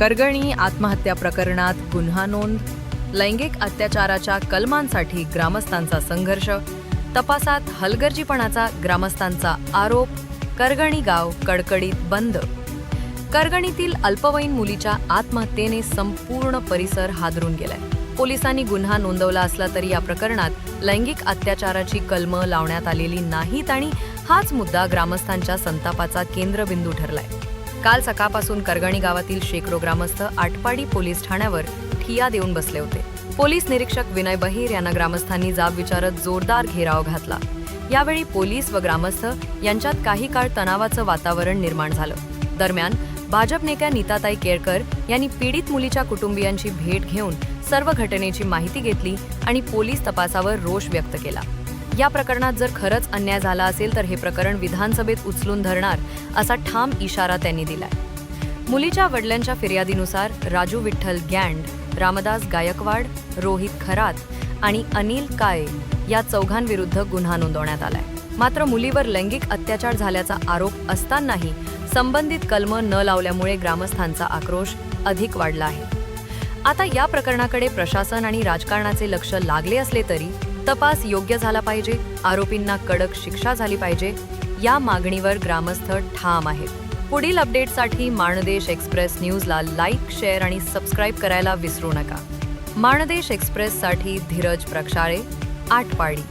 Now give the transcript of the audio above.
करगणी आत्महत्या प्रकरणात गुन्हा नोंद लैंगिक अत्याचाराच्या कलमांसाठी ग्रामस्थांचा संघर्ष तपासात हलगर्जीपणाचा ग्रामस्थांचा आरोप करगणी गाव कडकडीत बंद. करगणीतील अल्पवयीन मुलीच्या आत्महत्येने संपूर्ण परिसर हादरून गेलाय. पोलिसांनी गुन्हा नोंदवला असला तरी या प्रकरणात लैंगिक अत्याचाराची कलमं लावण्यात आलेली नाहीत आणि हाच मुद्दा ग्रामस्थांच्या संतापाचा केंद्रबिंदू ठरलाय. काल सकाळपासून करगणी गावातील शेकडो ग्रामस्थ आटपाडी पोलीस ठाण्यावर ठिया देऊन बसले होते. पोलीस निरीक्षक विनय बहीर यांना ग्रामस्थांनी जाब विचारत जोरदार घेराव घातला. यावेळी पोलीस व ग्रामस्थ यांच्यात काही काळ तणावाचं वातावरण निर्माण झालं. दरम्यान भाजप नेत्या नीताताई केळकर यांनी पीडित मुलीच्या कुटुंबियांची भेट घेऊन सर्व घटनेची माहिती घेतली आणि पोलीस तपासावर रोष व्यक्त केला. या प्रकरणात जर खरंच अन्याय झाला असेल तर हे प्रकरण विधानसभेत उचलून धरणार असा ठाम इशारा त्यांनी दिलाय. मुलीच्या वडिलांच्या फिर्यादीनुसार राजू विठ्ठल गँड रामदास गायकवाड रोहित खरात आणि अनिल काळे या चौघांविरुद्ध गुन्हा नोंदवण्यात आलाय. मात्र मुलीवर लैंगिक अत्याचार झाल्याचा आरोप असतानाही संबंधित कलम न लावल्यामुळे ग्रामस्थांचा आक्रोश अधिक वाढला आहे. आता या प्रकरणाकडे प्रशासन आणि राजकारणाचे लक्ष लागले असले तरी तपास योग्य झाला पाहिजे आरोपींना कडक शिक्षा झाली पाहिजे या मागणीवर ग्रामस्थ ठाम आहेत. पुढील अपडेटसाठी माणदेश एक्सप्रेस न्यूजला लाईक शेअर आणि सबस्क्राईब करायला विसरू नका. माणदेश एक्सप्रेससाठी धीरज प्रक्षाळे आटपाडी.